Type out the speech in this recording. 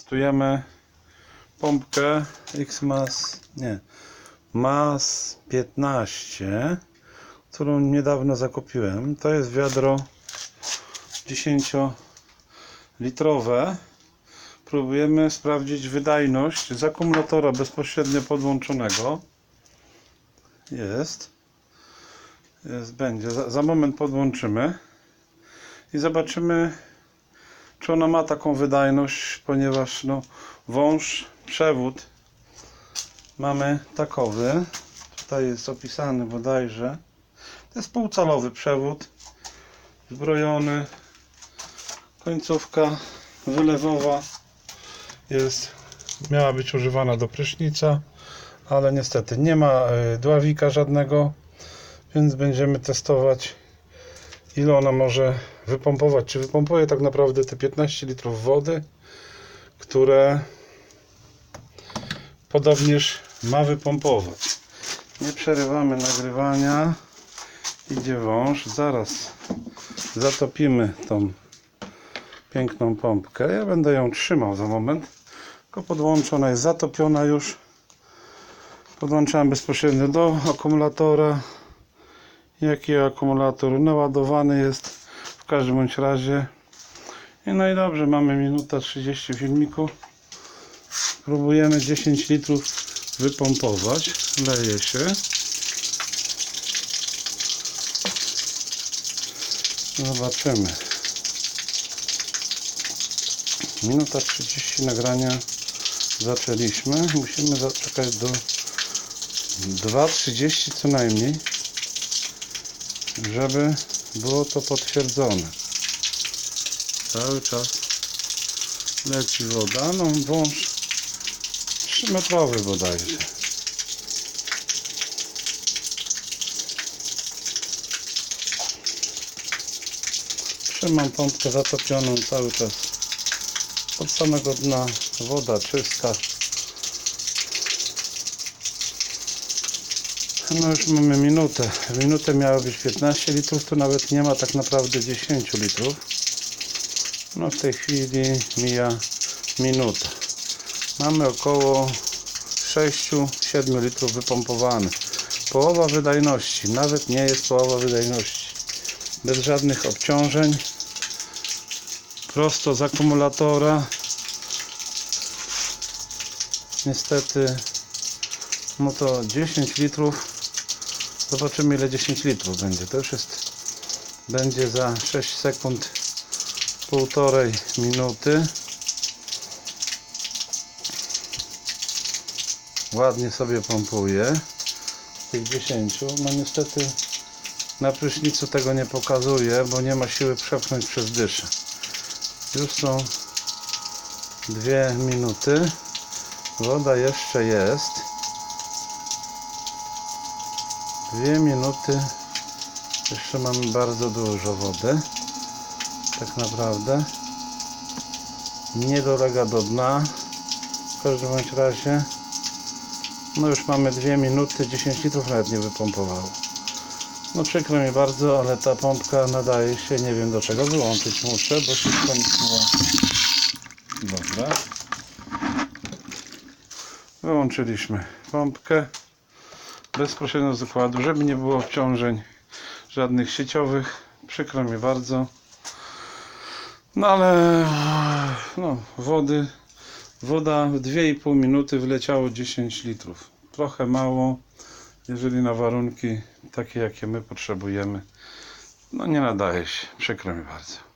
Testujemy pompkę Xmas, nie, MAS 15, którą niedawno zakupiłem. To jest wiadro 10 litrowe. Próbujemy sprawdzić wydajność z akumulatora bezpośrednio podłączonego. Jest. Jest, będzie. Za, za moment podłączymy i zobaczymy, czy ona ma taką wydajność, ponieważ no, wąż, przewód mamy takowy. Tutaj jest opisany bodajże. To jest półcalowy przewód, zbrojony. Końcówka wylewowa jest, miała być używana do prysznica, ale niestety nie ma y, dławika żadnego, więc będziemy testować ile ona może wypompować. Czy wypompuje tak naprawdę te 15 litrów wody, które podobnież ma wypompować. Nie przerywamy nagrywania. Idzie wąż. Zaraz zatopimy tą piękną pompkę. Ja będę ją trzymał za moment. Tylko podłączona jest zatopiona już. Podłączałem bezpośrednio do akumulatora. Jaki akumulator naładowany jest w każdym bądź razie. I no i dobrze, mamy minuta 30 filmiku. Próbujemy 10 litrów wypompować. Leje się. Zobaczymy. Minuta 30 nagrania zaczęliśmy. Musimy zaczekać do 2.30 co najmniej, żeby było to potwierdzone. Cały czas leci woda. No wąż 3 metrowy bodajże. Trzymam pompkę zatopioną cały czas. Od samego dna woda czysta. No już mamy minutę. Minutę miało być 15 litrów, tu nawet nie ma tak naprawdę 10 litrów. No w tej chwili mija minuta. Mamy około 6-7 litrów wypompowane. Połowa wydajności, nawet nie jest połowa wydajności. Bez żadnych obciążeń. Prosto z akumulatora. Niestety, no to 10 litrów. Zobaczymy ile 10 litrów będzie. To już jest, będzie za 6 sekund, półtorej minuty. ładnie sobie pompuje tych 10 no niestety na prysznicu tego nie pokazuje bo nie ma siły przepchnąć przez dyszę już są dwie minuty woda jeszcze jest dwie minuty jeszcze mamy bardzo dużo wody tak naprawdę nie dolega do dna w każdym bądź razie no już mamy 2 minuty, 10 litrów nawet nie wypompowało. No przykro mi bardzo, ale ta pompka nadaje się, nie wiem do czego, wyłączyć muszę, bo się skończyła. Dobra. Wyłączyliśmy pompkę bezpośrednio z układu, żeby nie było obciążeń żadnych sieciowych. Przykro mi bardzo. No ale no, wody Woda w 2,5 minuty wleciało 10 litrów. Trochę mało, jeżeli na warunki takie, jakie my potrzebujemy. No nie nadaje się. Przykro mi bardzo.